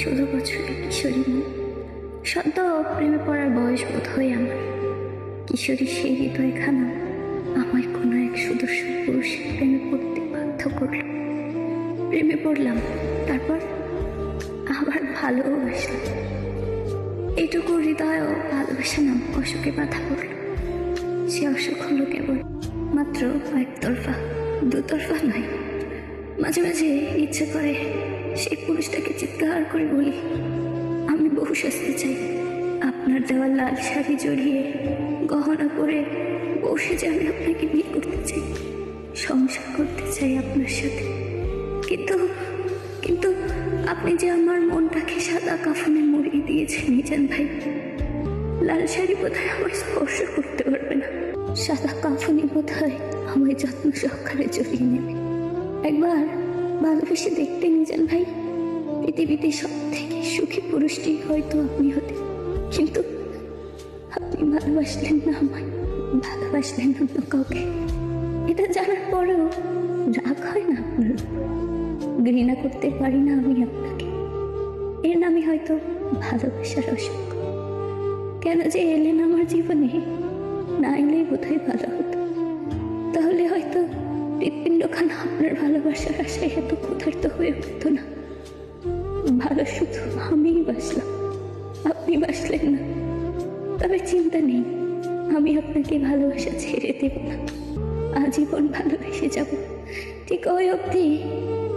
ষোলো বছরের কিশোরী মেয়ে সদ্য প্রেমে পড়ার বয়স বোধ হয় আমার। কিশোরী সেই হৃদয়খানা আমায় কোনো এক সুদর্শন পুরুষের প্রেমে পড়তে বাধ্য করল। প্রেমে পড়লাম, তারপর আবার ভালোবাসলাম। এটুকু হৃদয়ও ভালোবাসা নাম অসুখে বাধা পড়ল। সে অসুখ হলো কেবল মাত্র একতরফা, দুতরফা নয়, মাঝে মাঝে ইচ্ছে করে সেই পুরুষটাকে চিৎকার করে বলি, আমি বহু শাস্তি চাই। আপনার দেওয়া লাল শাড়ি জড়িয়ে গহনা করে বসে যে আমি আপনাকে বিয়ে করতে চাই, সংসার করতে চাই আপনার সাথে। কিন্তু কিন্তু আপনি যে আমার মনটাকে সাদা কাফনে মুড়িয়ে দিয়েছেন নিজান ভাই, লাল শাড়ি বোধহয় আমায় স্পর্শ করতে পারবে না। সাদা কাফনি বোধহয় আমায় যত্ন সহকারে জড়িয়ে নেবে। একবার ভালোবেসে দেখতে নিজান ভাই, পৃথিবীতে সব থেকে সুখী পুরুষটি হয়তো আপনি হতে। কিন্তু আপনি ভালোবাসলেন না আমায়, ভালোবাসলেন অন্য কাউকে। এটা জানার পরেও রাগ হয় না আপনার? ঘৃণা করতে পারি না আমি আপনাকে। এর নামই হয়তো ভালোবাসার অসুখ। কেন যে এলেন আমার জীবনে, না এলেই বোধহয় ভালো হতো। হৃৎপিণ্ডখানা আপনার ভালোবাসার আশায় এত ক্ষুধার্ত হয়ে উঠতো না। ভালো শুধু আমিই বাসলাম আপনি বাসলেন না। তবে চিন্তা নেই, আমি আপনাকে ভালোবাসা ছেড়ে দেব না। আজীবন ভালোবেসে যাব। ঠিক ওই অবধি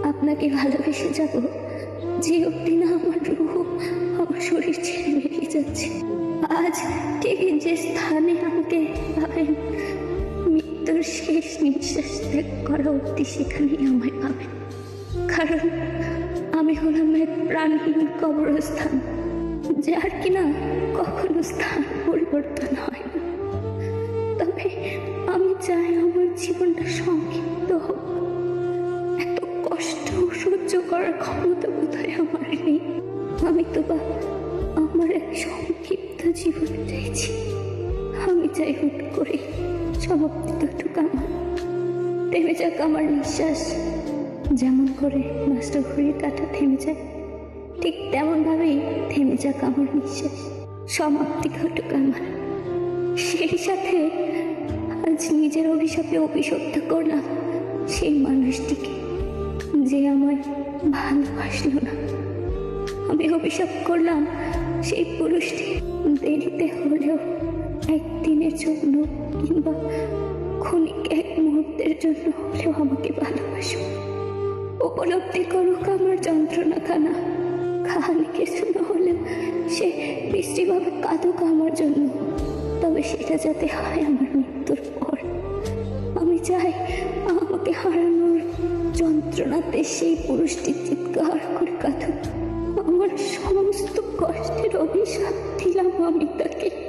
আপনাকে ভালোবেসে যাব, যে অবধি না আমার রুহ আমার শরীর ছেড়ে বেরিয়ে যাচ্ছে। আজ ঠিক যে স্থানে আমাকে পাবেন শেষ নিঃশ্বাস ত্যাগ করা অবধি সেখানেই আমায় পাবেন কারণ আমি হলাম এক প্রাণহীন কবরস্থান, যার কিনা কখনো স্থান পরিবর্তন হয় না। তবে আমি চাই আমার জীবনটা সংক্ষিপ্ত হোক। এত কষ্ট সহ্য করার ক্ষমতা বোধহয় আমার নেই। আমি তো বা আমার এক সংক্ষিপ্ত জীবন চাইছি। আমি চাই হুট করে সমাপ্তিটুকু আমার। থেমে যাক আমার নিঃশ্বাস। যেমন করে মাস্টার ঘড়ির কাটা থেমে যায়, ঠিক তেমনভাবেই থেমে যাক আমার নিঃশ্বাস। সমাপ্তি ঘটুক আমার। সেই সাথে আজ নিজের অভিশাপে অভিশপ্ত করলাম সেই মানুষটিকে, যে আমায় ভালোবাসলো না। আমি অভিশাপ করলাম সেই পুরুষটি দেরিতে হলেও একদিনের জন্য কিংবা ক্ষণিক এক মুহূর্তের জন্য হলেও আমাকে ভালোবাসো। উপলব্ধি করুক আমার যন্ত্রণাখানা। খালি কিছু না হলেও সে বৃষ্টিভাবে কাঁদুক আমার জন্য। তবে সেটা যাতে হয় আমার মৃত্যুর পর। আমি চাই আমাকে হারানোর যন্ত্রণাতে সেই পুরুষটি চিৎকার করে কাঁদুক। আমার সমস্ত কষ্টের অভিশাপ দিলাম আমি তাকে।